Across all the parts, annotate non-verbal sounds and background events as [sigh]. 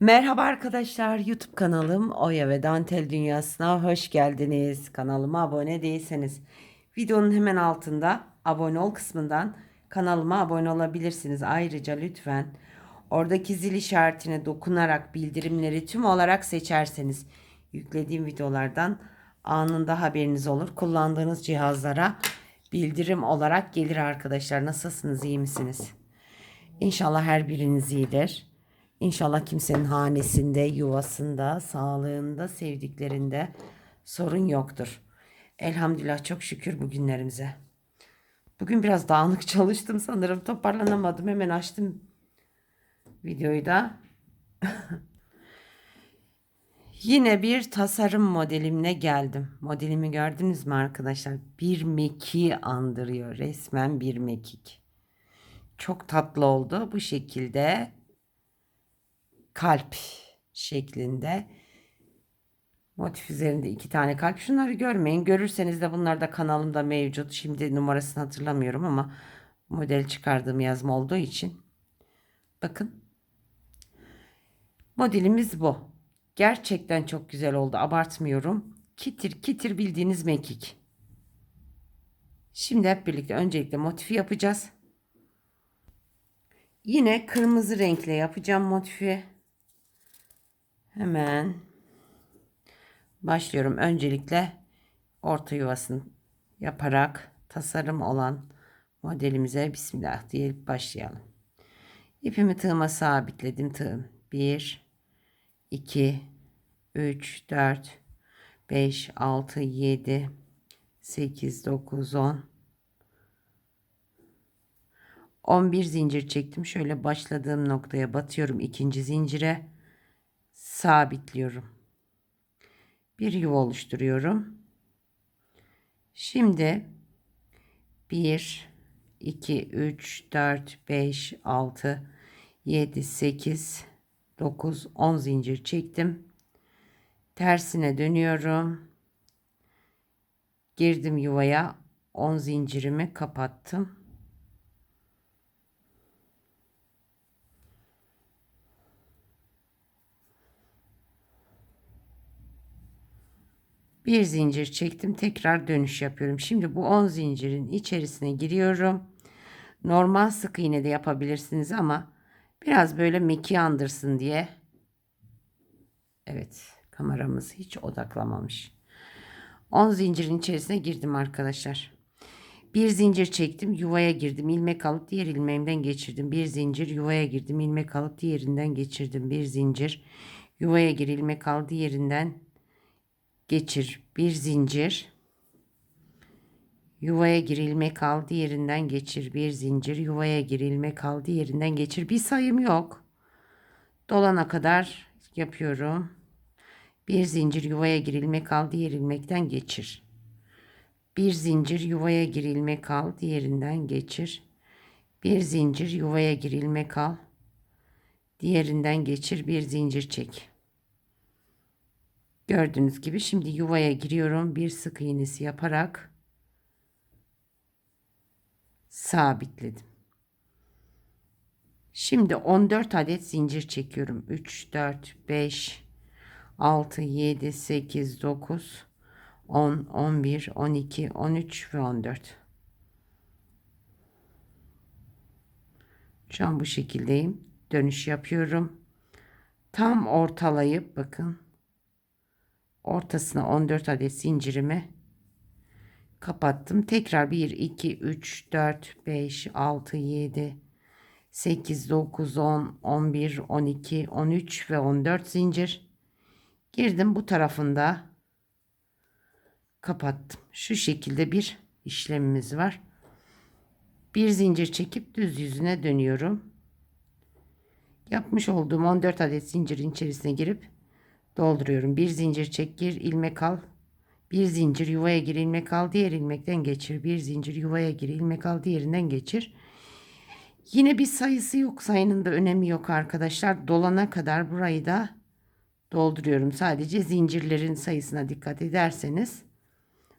Merhaba arkadaşlar YouTube kanalım Oya ve Dantel Dünyası'na hoş geldiniz. Kanalıma abone değilseniz videonun hemen altında abone ol kısmından kanalıma abone olabilirsiniz. Ayrıca lütfen oradaki zil işaretine dokunarak bildirimleri tüm olarak seçerseniz yüklediğim videolardan anında haberiniz olur. Kullandığınız cihazlara bildirim olarak gelir arkadaşlar. Nasılsınız iyi misiniz? İnşallah her biriniz iyidir. İnşallah kimsenin hanesinde, yuvasında, sağlığında, sevdiklerinde sorun yoktur. Elhamdülillah çok şükür bugünlerimize. Bugün biraz dağınık [laughs] çalıştım sanırım. Toparlanamadım. Hemen açtım videoyu da. [laughs] Yine bir tasarım modelimle geldim. Modelimi gördünüz mü arkadaşlar? Bir mekik andırıyor. Resmen bir mekik. Çok tatlı oldu. Bu şekilde kalp şeklinde. Motif üzerinde iki tane kalp. Şunları görmeyin. Görürseniz de bunlar da kanalımda mevcut. Şimdi numarasını hatırlamıyorum ama model çıkardığım yazma olduğu için. Bakın. Modelimiz bu. Gerçekten çok güzel oldu. Abartmıyorum. Kitir kitir bildiğiniz mekik. Şimdi hep birlikte öncelikle motifi yapacağız. Yine kırmızı renkle yapacağım motifi. Hemen başlıyorum. Öncelikle orta yuvasını yaparak tasarım olan modelimize Bismillah diye başlayalım. İpimi tığıma sabitledim. Tığım 1, 2, 3, 4, 5, 6, 7, 8, 9, 10, 11 zincir çektim. Şöyle başladığım noktaya batıyorum ikinci zincire sabitliyorum. Bir yuva oluşturuyorum. Şimdi 1 2 3 4 5 6 7 8 9 10 zincir çektim. Tersine dönüyorum. Girdim yuvaya 10 zincirimi kapattım. Bir zincir çektim. Tekrar dönüş yapıyorum. Şimdi bu 10 zincirin içerisine giriyorum. Normal sık iğne de yapabilirsiniz ama biraz böyle meki andırsın diye. Evet, kameramız hiç odaklamamış. 10 zincirin içerisine girdim arkadaşlar. Bir zincir çektim, yuvaya girdim, ilmek alıp diğer ilmeğimden geçirdim. Bir zincir yuvaya girdim, ilmek alıp diğerinden geçirdim. Bir zincir yuvaya gir, ilmek al diğerinden geçir bir zincir. Yuvaya gir ilmek al diğerinden geçir bir zincir. Yuvaya gir ilmek al diğerinden geçir. Bir sayım yok. Dolana kadar yapıyorum. Bir zincir yuvaya gir ilmek al diğer ilmekten geçir. Bir zincir yuvaya gir ilmek al diğerinden geçir. Bir zincir yuvaya gir ilmek al diğerinden geçir. Bir zincir çek Gördüğünüz gibi şimdi yuvaya giriyorum. Bir sık iğnesi yaparak sabitledim. Şimdi 14 adet zincir çekiyorum. 3, 4, 5, 6, 7, 8, 9, 10, 11, 12, 13 ve 14. Şu an bu şekildeyim. Dönüş yapıyorum. Tam ortalayıp bakın ortasına 14 adet zincirimi kapattım. Tekrar 1, 2, 3, 4, 5, 6, 7, 8, 9, 10, 11, 12, 13 ve 14 zincir. Girdim bu tarafında kapattım. Şu şekilde bir işlemimiz var. Bir zincir çekip düz yüzüne dönüyorum. Yapmış olduğum 14 adet zincirin içerisine girip dolduruyorum. Bir zincir çek gir ilmek al. Bir zincir yuvaya gir ilmek al diğer ilmekten geçir. Bir zincir yuvaya gir ilmek al diğerinden geçir. Yine bir sayısı yok. Sayının da önemi yok arkadaşlar. Dolana kadar burayı da dolduruyorum. Sadece zincirlerin sayısına dikkat ederseniz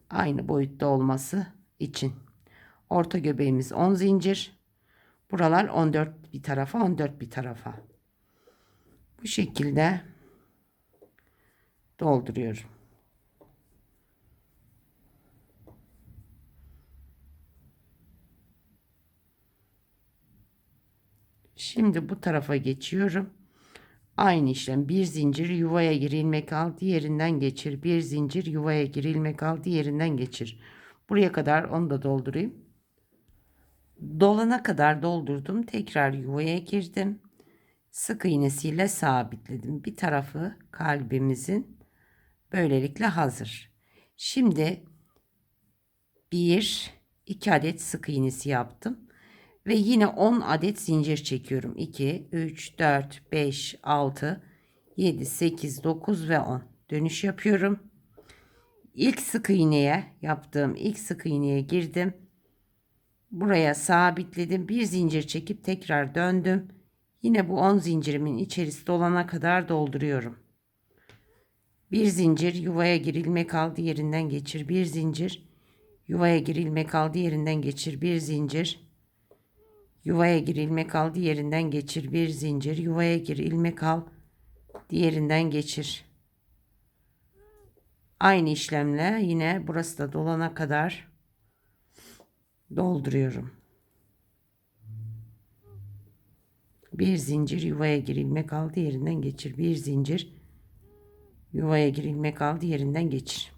aynı boyutta olması için. Orta göbeğimiz 10 zincir. Buralar 14 bir tarafa 14 bir tarafa. Bu şekilde dolduruyorum. Şimdi bu tarafa geçiyorum. Aynı işlem bir zincir yuvaya gir ilmek al diğerinden geçir. Bir zincir yuvaya gir ilmek al diğerinden geçir. Buraya kadar onu da doldurayım. Dolana kadar doldurdum. Tekrar yuvaya girdim. Sık iğnesiyle sabitledim. Bir tarafı kalbimizin böylelikle hazır. Şimdi bir iki adet sık iğnesi yaptım. Ve yine 10 adet zincir çekiyorum. 2, 3, 4, 5, 6, 7, 8, 9 ve 10. Dönüş yapıyorum. İlk sık iğneye yaptığım ilk sık iğneye girdim. Buraya sabitledim. Bir zincir çekip tekrar döndüm. Yine bu 10 zincirimin içerisi dolana kadar dolduruyorum. Bir zincir yuvaya gir ilmek al diğerinden geçir. Bir zincir yuvaya gir ilmek al diğerinden geçir. Bir zincir Yuvaya gir ilmek al diğerinden geçir bir zincir. Yuvaya gir ilmek al diğerinden geçir. Aynı işlemle yine burası da dolana kadar dolduruyorum. Bir zincir yuvaya gir ilmek al diğerinden geçir. Bir zincir yuvaya gir ilmek al diğerinden geçir.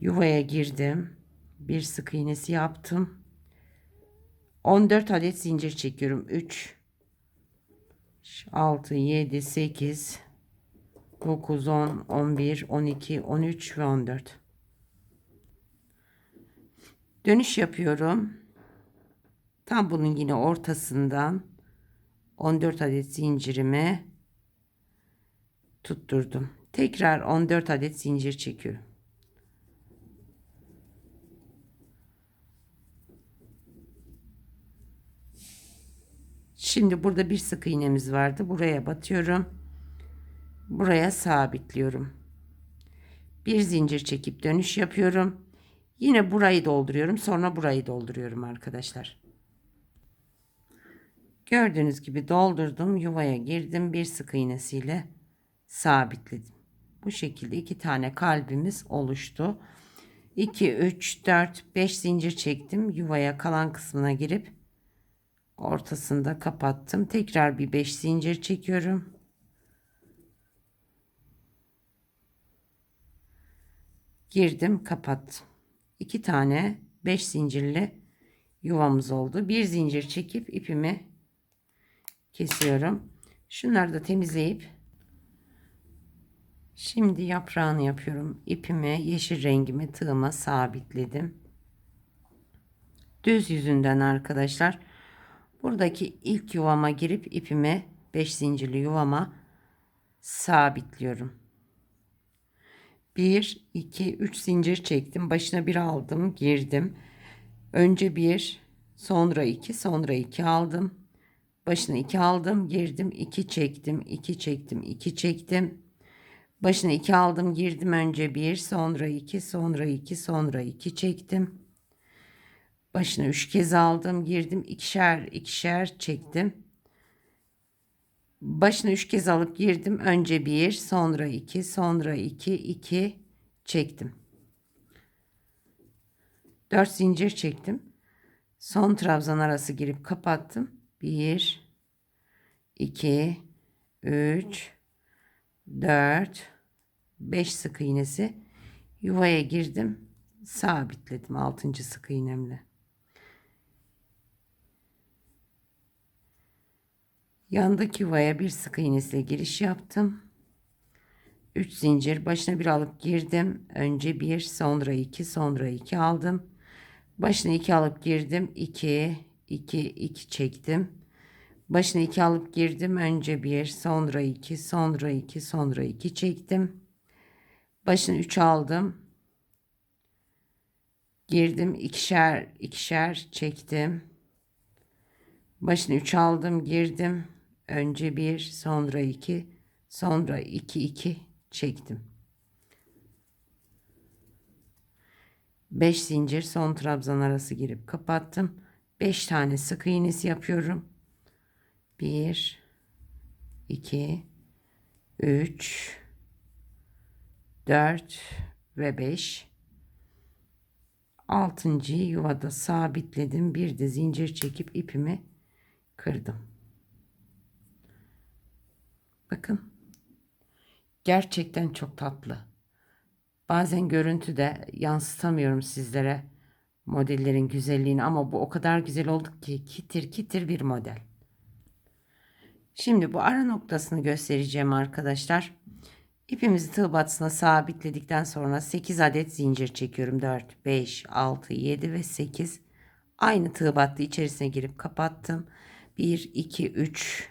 Yuvaya girdim. Bir sık iğnesi yaptım. 14 adet zincir çekiyorum. 3 6 7 8 9 10 11 12 13 ve 14 dönüş yapıyorum tam bunun yine ortasından 14 adet zincirimi tutturdum tekrar 14 adet zincir çekiyorum Şimdi burada bir sık iğnemiz vardı. Buraya batıyorum. Buraya sabitliyorum. Bir zincir çekip dönüş yapıyorum. Yine burayı dolduruyorum. Sonra burayı dolduruyorum arkadaşlar. Gördüğünüz gibi doldurdum. Yuvaya girdim. Bir sık iğnesiyle sabitledim. Bu şekilde iki tane kalbimiz oluştu. 2, 3, 4, 5 zincir çektim. Yuvaya kalan kısmına girip ortasında kapattım. Tekrar bir 5 zincir çekiyorum. Girdim, kapattım. 2 tane 5 zincirli yuvamız oldu. Bir zincir çekip ipimi kesiyorum. Şunları da temizleyip şimdi yaprağını yapıyorum. İpimi yeşil rengimi tığıma sabitledim. Düz yüzünden arkadaşlar Buradaki ilk yuvama girip ipimi 5 zincirli yuvama sabitliyorum. 1 2 3 zincir çektim. Başına bir aldım, girdim. Önce 1, sonra 2, sonra 2 aldım. Başına 2 aldım, girdim, 2 çektim, 2 çektim, 2 çektim. Başına 2 aldım, girdim. Önce 1, sonra 2, sonra 2, sonra 2 çektim. Başına üç kez aldım, girdim, ikişer ikişer çektim. Başına üç kez alıp girdim. Önce bir, sonra iki, sonra iki, iki çektim. Dört zincir çektim. Son trabzan arası girip kapattım. Bir, iki, üç, dört, beş sık iğnesi. Yuvaya girdim. Sabitledim altıncı sık iğnemle. Yandaki yuvaya bir sık iğnesiyle giriş yaptım. 3 zincir başına bir alıp girdim. Önce 1 sonra 2 sonra 2 aldım. Başına 2 alıp girdim. 2 2 2 çektim. Başına 2 alıp girdim. Önce 1 sonra 2 sonra 2 sonra 2 çektim. Başına 3 aldım. Girdim ikişer ikişer çektim. Başına 3 aldım girdim. Önce bir, sonra iki, sonra iki iki çektim. Beş zincir son trabzan arası girip kapattım. Beş tane sık iğnesi yapıyorum. Bir, 2 3 4 ve 5 altıncıyı yuvada sabitledim. Bir de zincir çekip ipimi kırdım. Bakın. Gerçekten çok tatlı. Bazen görüntüde yansıtamıyorum sizlere modellerin güzelliğini ama bu o kadar güzel oldu ki kitir kitir bir model. Şimdi bu ara noktasını göstereceğim arkadaşlar. İpimizi tığ batısına sabitledikten sonra 8 adet zincir çekiyorum. 4, 5, 6, 7 ve 8. Aynı tığ battı içerisine girip kapattım. 1, 2, 3,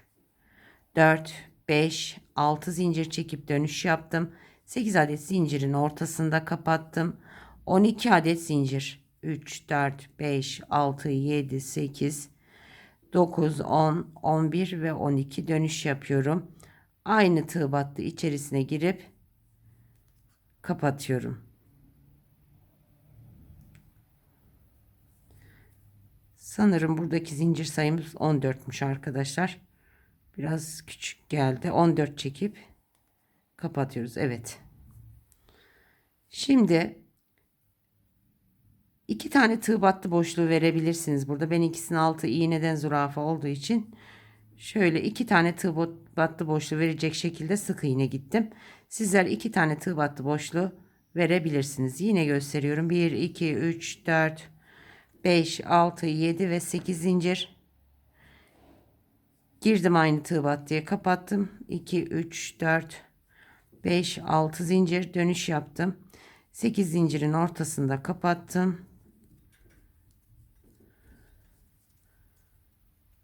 4, 5, 6 zincir çekip dönüş yaptım. 8 adet zincirin ortasında kapattım. 12 adet zincir. 3, 4, 5, 6, 7, 8, 9, 10, 11 ve 12 dönüş yapıyorum. Aynı tığ battı içerisine girip kapatıyorum. Sanırım buradaki zincir sayımız 14'müş arkadaşlar. Biraz küçük geldi. 14 çekip kapatıyoruz. Evet. Şimdi iki tane tığ battı boşluğu verebilirsiniz. Burada ben ikisinin altı iğneden zürafa olduğu için şöyle iki tane tığ battı boşluğu verecek şekilde sık iğne gittim. Sizler iki tane tığ battı boşluğu verebilirsiniz. Yine gösteriyorum. 1, 2, 3, 4, 5, 6, 7 ve 8 zincir. Girdim aynı tığ battıya kapattım. 2, 3, 4, 5, 6 zincir dönüş yaptım. 8 zincirin ortasında kapattım.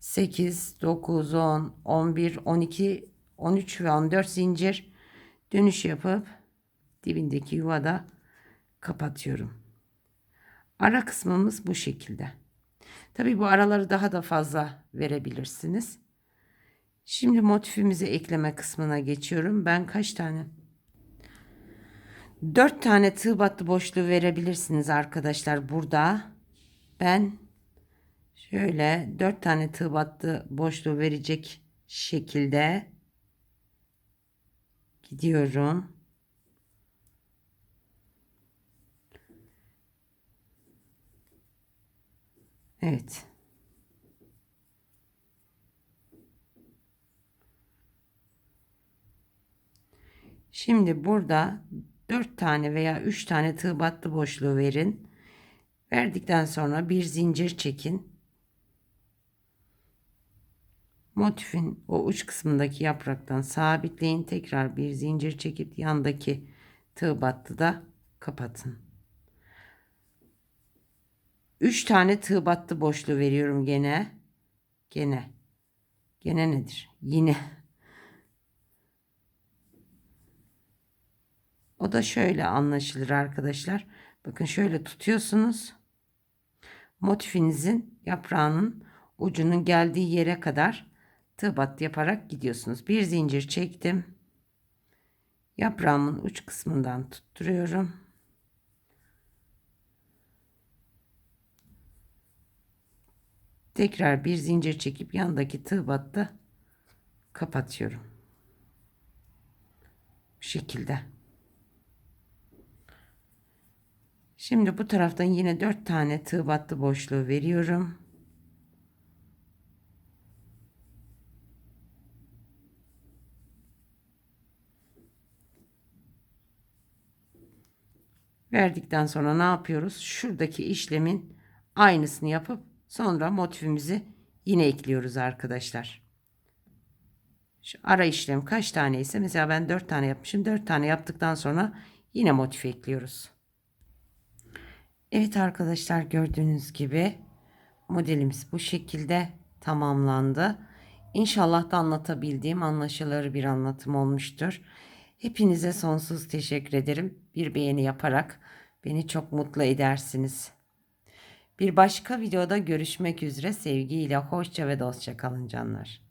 8, 9, 10, 11, 12, 13 ve 14 zincir dönüş yapıp dibindeki yuvada kapatıyorum. Ara kısmımız bu şekilde. Tabi bu araları daha da fazla verebilirsiniz. Şimdi motifimizi ekleme kısmına geçiyorum. Ben kaç tane? 4 tane tığ battı boşluğu verebilirsiniz arkadaşlar burada. Ben şöyle 4 tane tığ battı boşluğu verecek şekilde gidiyorum. Evet. Şimdi burada 4 tane veya 3 tane tığ battı boşluğu verin. Verdikten sonra bir zincir çekin. Motifin o uç kısmındaki yapraktan sabitleyin. Tekrar bir zincir çekip yandaki tığ battı da kapatın. 3 tane tığ battı boşluğu veriyorum gene. Gene. Gene nedir? Yine. O da şöyle anlaşılır arkadaşlar. Bakın şöyle tutuyorsunuz. Motifinizin yaprağının ucunun geldiği yere kadar tığ battı yaparak gidiyorsunuz. Bir zincir çektim. Yaprağımın uç kısmından tutturuyorum. Tekrar bir zincir çekip yandaki tığ kapatıyorum. Bu şekilde. Şimdi bu taraftan yine 4 tane tığ boşluğu veriyorum. Verdikten sonra ne yapıyoruz? Şuradaki işlemin aynısını yapıp Sonra motifimizi yine ekliyoruz arkadaşlar. Şu ara işlem kaç tane ise mesela ben 4 tane yapmışım. 4 tane yaptıktan sonra yine motif ekliyoruz. Evet arkadaşlar gördüğünüz gibi modelimiz bu şekilde tamamlandı. İnşallah da anlatabildiğim anlaşılır bir anlatım olmuştur. Hepinize sonsuz teşekkür ederim. Bir beğeni yaparak beni çok mutlu edersiniz. Bir başka videoda görüşmek üzere sevgiyle hoşça ve dostça kalın canlar.